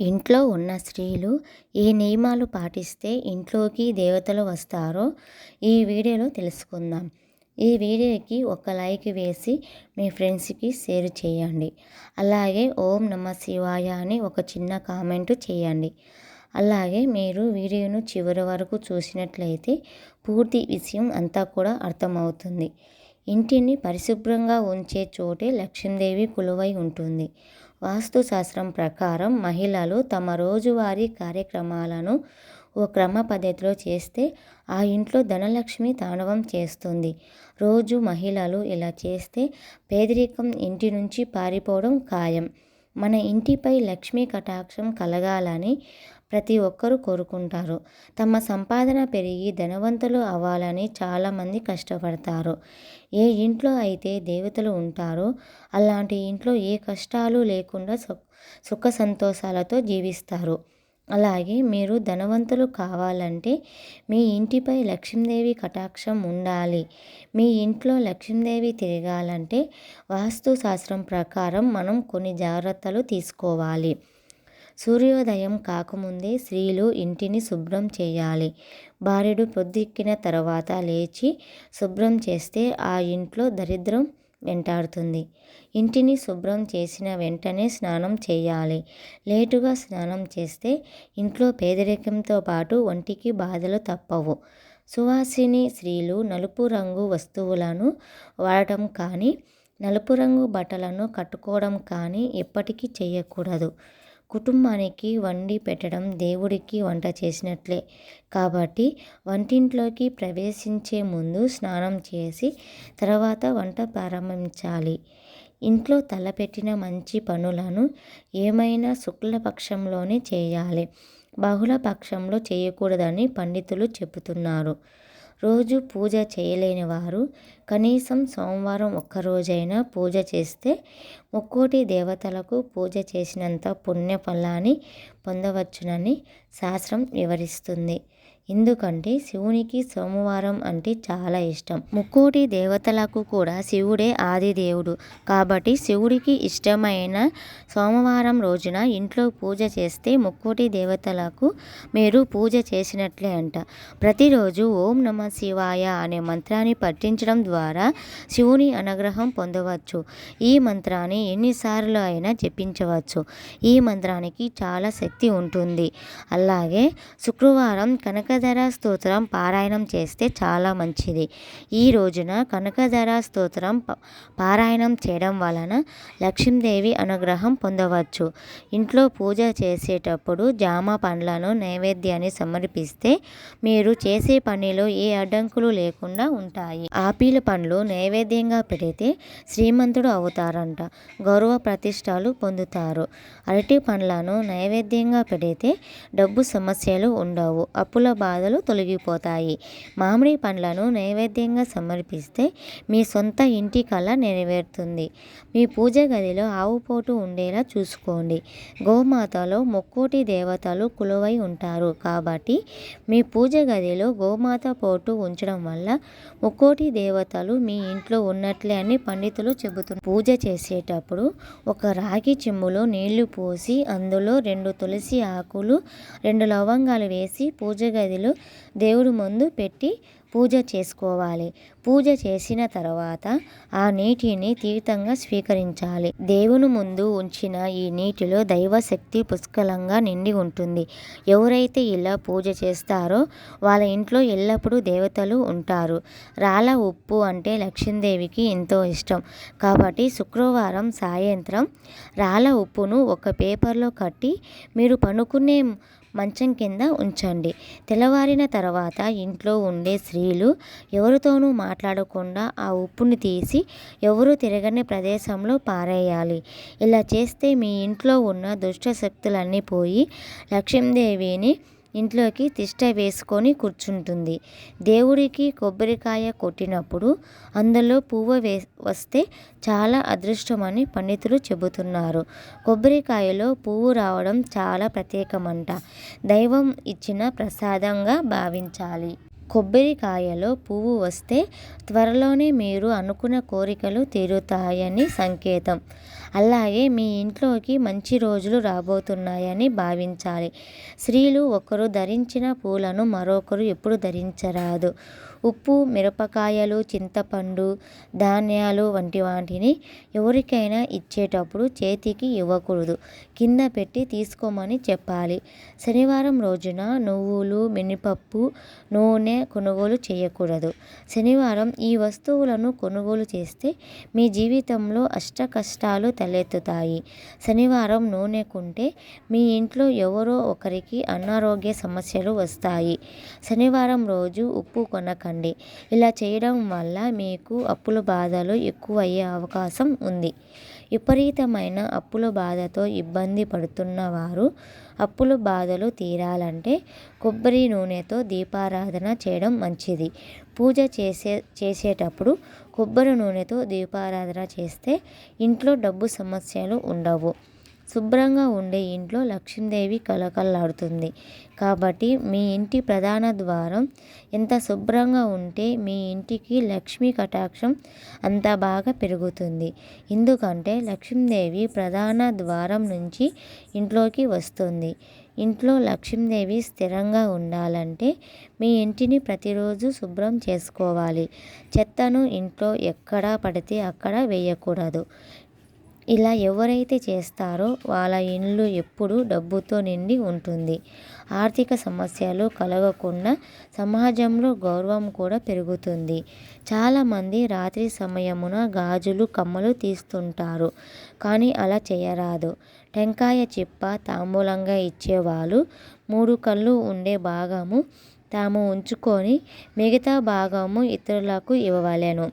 ఇంట్లో ఉన్న స్త్రీలు ఏ నియమాలు పాటిస్తే ఇంట్లోకి దేవతలు వస్తారో ఈ వీడియోలో తెలుసుకుందాం. ఈ వీడియోకి ఒక లైక్ వేసి మీ ఫ్రెండ్స్కి షేర్ చేయండి. అలాగే ఓం నమ శివాయ అని ఒక చిన్న కామెంట్ చేయండి. అలాగే మీరు వీడియోను చివరి వరకు చూసినట్లయితే పూర్తి విషయం అంతా కూడా అర్థమవుతుంది. ఇంటిని పరిశుభ్రంగా ఉంచే చోటే లక్ష్మీదేవి కొలువై ఉంటుంది. వాస్తుశాస్త్రం ప్రకారం మహిళలు తమ రోజువారీ కార్యక్రమాలను ఓ క్రమ పద్ధతిలో చేస్తే ఆ ఇంట్లో ధనలక్ష్మి తాండవం చేస్తుంది. రోజు మహిళలు ఇలా చేస్తే పేదరికం ఇంటి నుంచి పారిపోవడం ఖాయం. మన ఇంటిపై లక్ష్మీ కటాక్షం కలగాలని ప్రతి ఒక్కరూ కోరుకుంటారు. తమ సంపాదన పెరిగి ధనవంతులు అవ్వాలని చాలామంది కష్టపడతారు. ఏ ఇంట్లో అయితే దేవతలు ఉంటారో అలాంటి ఇంట్లో ఏ కష్టాలు లేకుండా సుఖ సంతోషాలతో జీవిస్తారు. అలాగే మీరు ధనవంతులు కావాలంటే మీ ఇంటిపై లక్ష్మీదేవి కటాక్షం ఉండాలి. మీ ఇంట్లో లక్ష్మీదేవి తిరగాలంటే వాస్తు శాస్త్రం ప్రకారం మనం కొన్ని జాగ్రత్తలు తీసుకోవాలి. సూర్యోదయం కాకముందే స్త్రీలు ఇంటిని శుభ్రం చేయాలి. భార్యడు పొద్దుక్కిన తర్వాత లేచి శుభ్రం చేస్తే ఆ ఇంట్లో దరిద్రం వెంటాడుతుంది. ఇంటిని శుభ్రం చేసిన వెంటనే స్నానం చేయాలి. లేటుగా స్నానం చేస్తే ఇంట్లో పేదరికంతో పాటు ఒంటికి బాధలు తప్పవు. సువాసిని స్త్రీలు నలుపు రంగు వస్తువులను వాడటం కానీ నలుపు రంగు బట్టలను కట్టుకోవడం కానీ ఎప్పటికీ చేయకూడదు. కుటుంబానికి వండి పెట్టడం దేవుడికి వంట చేసినట్లే. కాబట్టి వంటింట్లోకి ప్రవేశించే ముందు స్నానం చేసి తర్వాత వంట ప్రారంభించాలి. ఇంట్లో తలపెట్టిన మంచి పనులను ఏమైనా శుక్లపక్షంలోనే చేయాలి. బహుళ పక్షంలో చేయకూడదని పండితులు చెబుతున్నారు. రోజు పూజ చేయలేని వారు కనీసం సోమవారం ఒక్కరోజైనా పూజ చేస్తే ముక్కోటి దేవతలకు పూజ చేసినంత పుణ్య ఫలాన్ని పొందవచ్చునని శాస్త్రం వివరిస్తుంది. ఎందుకంటే శివునికి సోమవారం అంటే చాలా ఇష్టం. ముక్కోటి దేవతలకు కూడా శివుడే ఆది దేవుడు. కాబట్టి శివుడికి ఇష్టమైన సోమవారం రోజున ఇంట్లో పూజ చేస్తే ముక్కోటి దేవతలకు మీరు పూజ చేసినట్లే అంట. ప్రతిరోజు ఓం నమ శివాయ అనే మంత్రాన్ని పఠించడం ద్వారా శివుని అనుగ్రహం పొందవచ్చు. ఈ మంత్రాన్ని ఎన్నిసార్లు అయినా జపించవచ్చు. ఈ మంత్రానికి చాలా శక్తి ఉంటుంది. అలాగే శుక్రవారం కనక కనకధర స్తోత్రం పారాయణం చేస్తే చాలా మంచిది. ఈ రోజున కనకధర స్తోత్రం పారాయణం చేయడం వలన లక్ష్మీదేవి అనుగ్రహం పొందవచ్చు. ఇంట్లో పూజ చేసేటప్పుడు జామ పండ్లను నైవేద్యాన్ని సమర్పిస్తే మీరు చేసే పనిలో ఏ అడ్డంకులు లేకుండా ఉంటాయి. ఆపిల్ పండ్లు నైవేద్యంగా పెడితే శ్రీమంతుడు అవుతారంట గౌరవ ప్రతిష్టలు పొందుతారు. అరటి పండ్లను నైవేద్యంగా పెడితే డబ్బు సమస్యలు ఉండవు. అప్పుల బాధలు తొలగిపోతాయి. మామిడి పండ్లను నైవేద్యంగా సమర్పిస్తే మీ సొంత ఇంటి కళ నెరవేరుతుంది. మీ పూజ గదిలో ఆవు పోటు ఉండేలా చూసుకోండి. గోమాతలో ముక్కోటి దేవతలు కులువై ఉంటారు. కాబట్టి మీ పూజ గదిలో గోమాత పోటు ఉంచడం వల్ల ముక్కోటి దేవతలు మీ ఇంట్లో ఉన్నట్లే అని పండితులు చెబుతున్నారు. పూజ చేసేటప్పుడు ఒక రాగి చెమ్ములో నీళ్ళు పోసి అందులో రెండు తులసి ఆకులు రెండు లవంగాలు వేసి పూజ గదిలో దేవుడు ముందు పెట్టి పూజ చేసుకోవాలి. పూజ చేసిన తర్వాత ఆ నీటిని తీర్థంగా స్వీకరించాలి. దేవుని ముందు ఉంచిన ఈ నీటిలో దైవశక్తి పుష్కలంగా నిండి ఉంటుంది. ఎవరైతే ఇలా పూజ చేస్తారో వాళ్ళ ఇంట్లో ఎల్లప్పుడూ దేవతలు ఉంటారు. రాళ్ళ ఉప్పు అంటే లక్ష్మీదేవికి ఎంతో ఇష్టం. కాబట్టి శుక్రవారం సాయంత్రం రాళ్ళ ఉప్పును ఒక పేపర్లో కట్టి మీరు పనుకునే మంచం కింద ఉంచండి. తెల్లవారిన తర్వాత ఇంట్లో ఉండే స్త్రీలు ఎవరితోనూ మాట్లాడకుండా ఆ ఉప్పుని తీసి ఎవరు తిరగని ప్రదేశంలో పారేయాలి. ఇలా చేస్తే మీ ఇంట్లో ఉన్న దుష్ట శక్తులన్నీ పోయి లక్ష్మీదేవిని ఇంట్లోకి తిష్ట వేసుకొని కూర్చుంటుంది. దేవుడికి కొబ్బరికాయ కొట్టినప్పుడు అందులో పువ్వు వే వస్తే చాలా అదృష్టమని పండితులు చెబుతున్నారు. కొబ్బరికాయలో పువ్వు రావడం చాలా ప్రత్యేకమంట. దైవం ఇచ్చిన ప్రసాదంగా భావించాలి. కొబ్బరికాయలో పువ్వు వస్తే త్వరలోనే మీరు అనుకున్న కోరికలు తీరుతాయని సంకేతం. అలాగే మీ ఇంట్లోకి మంచి రోజులు రాబోతున్నాయని భావించాలి. స్త్రీలు ఒకరు ధరించిన పూలను మరొకరు ఎప్పుడు ధరించరాదు. ఉప్పు మిరపకాయలు చింతపండు ధాన్యాలు వంటి వాటిని ఎవరికైనా ఇచ్చేటప్పుడు చేతికి ఇవ్వకూడదు. కింద పెట్టి తీసుకోమని చెప్పాలి. శనివారం రోజున నువ్వులు మినపప్పు నూనె కొనుగోలు చేయకూడదు. శనివారం ఈ వస్తువులను కొనుగోలు చేస్తే మీ జీవితంలో అష్ట కష్టాలు తలెత్తుతాయి. శనివారం నూనె కొంటే మీ ఇంట్లో ఎవరో ఒకరికి అనారోగ్య సమస్యలు వస్తాయి. శనివారం రోజు ఉప్పు కొనకండి. ఇలా చేయడం వల్ల మీకు అప్పుల బాధలు ఎక్కువయ్యే అవకాశం ఉంది. విపరీతమైన అప్పుల బాధతో ఇబ్బంది పడుతున్న వారు అప్పులు బాధలు తీరాలంటే కొబ్బరి నూనెతో దీపారాధన చేయడం మంచిది. పూజ చేసే చేసేటప్పుడు కొబ్బరి నూనెతో దీపారాధన చేస్తే ఇంట్లో డబ్బు సమస్యలు ఉండవు. శుభ్రంగా ఉండే ఇంట్లో లక్ష్మీదేవి కలకల్లాడుతుంది కాబట్టి మీ ఇంటి ప్రధాన ద్వారం ఎంత శుభ్రంగా ఉంటే మీ ఇంటికి లక్ష్మీ కటాక్షం అంత బాగా పెరుగుతుంది. ఎందుకంటే లక్ష్మీదేవి ప్రధాన ద్వారం నుంచి ఇంట్లోకి వస్తుంది. ఇంట్లో లక్ష్మీదేవి స్థిరంగా ఉండాలంటే మీ ఇంటిని ప్రతిరోజు శుభ్రం చేసుకోవాలి. చెత్తను ఇంట్లో ఎక్కడ పడితే అక్కడ వేయకూడదు. ఇలా ఎవరైతే చేస్తారో వాళ్ళ ఇల్లు ఎప్పుడు డబ్బుతో నిండి ఉంటుంది. ఆర్థిక సమస్యలు కలగకుండా సమాజంలో గౌరవం కూడా పెరుగుతుంది. చాలామంది రాత్రి సమయమున గాజులు కమ్మలు తీస్తుంటారు. కానీ అలా చేయరాదు. టెంకాయ చిప్ప తాంబూలంగా ఇచ్చేవాళ్ళు మూడు కళ్ళు ఉండే భాగము తాము ఉంచుకొని మిగతా భాగము ఇతరులకు ఇవ్వవలెను.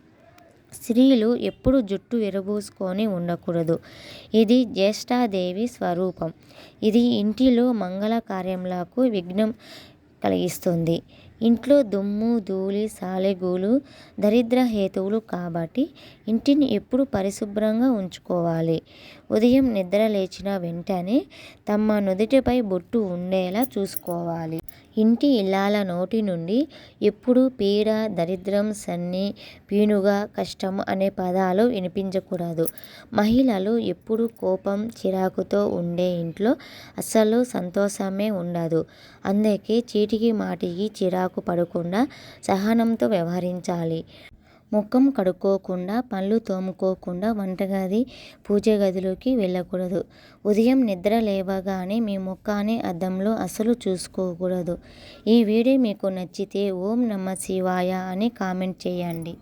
స్త్రీలు ఎప్పుడు జుట్టు విరబూసుకొని ఉండకూడదు. ఇది జ్యేష్ఠాదేవి స్వరూపం. ఇది ఇంటిలో మంగళ కార్యములకు విఘ్నం కలిగిస్తుంది. ఇంట్లో దుమ్ము ధూళి సాలెగూలు దరిద్ర హేతువులు కాబట్టి ఇంటిని ఎప్పుడు పరిశుభ్రంగా ఉంచుకోవాలి. ఉదయం నిద్ర లేచిన వెంటనే తమ నుదుటిపై బొట్టు ఉండేలా చూసుకోవాలి. ఇంటి ఇల్లాల నోటి నుండి ఎప్పుడు పీడ దరిద్రం సన్ని పీనుగా కష్టం అనే పదాలు వినిపించకూడదు. మహిళలు ఎప్పుడు కోపం చిరాకుతో ఉండే ఇంట్లో అస్సలు సంతోషమే ఉండదు. అందుకే చీటికి మాటికి చిరాకు పడకుండా సహనంతో వ్యవహరించాలి. ముఖం కడుక్కోకుండా పళ్ళు తోముకోకుండా వంటగది పూజ గదిలోకి వెళ్ళకూడదు. ఉదయం నిద్ర లేవగానే మీ ముఖాన్ని అద్దంలో అస్సలు చూసుకోకూడదు. ఈ వీడియో మీకు నచ్చితే ఓం నమ శివాయ అని కామెంట్ చేయండి.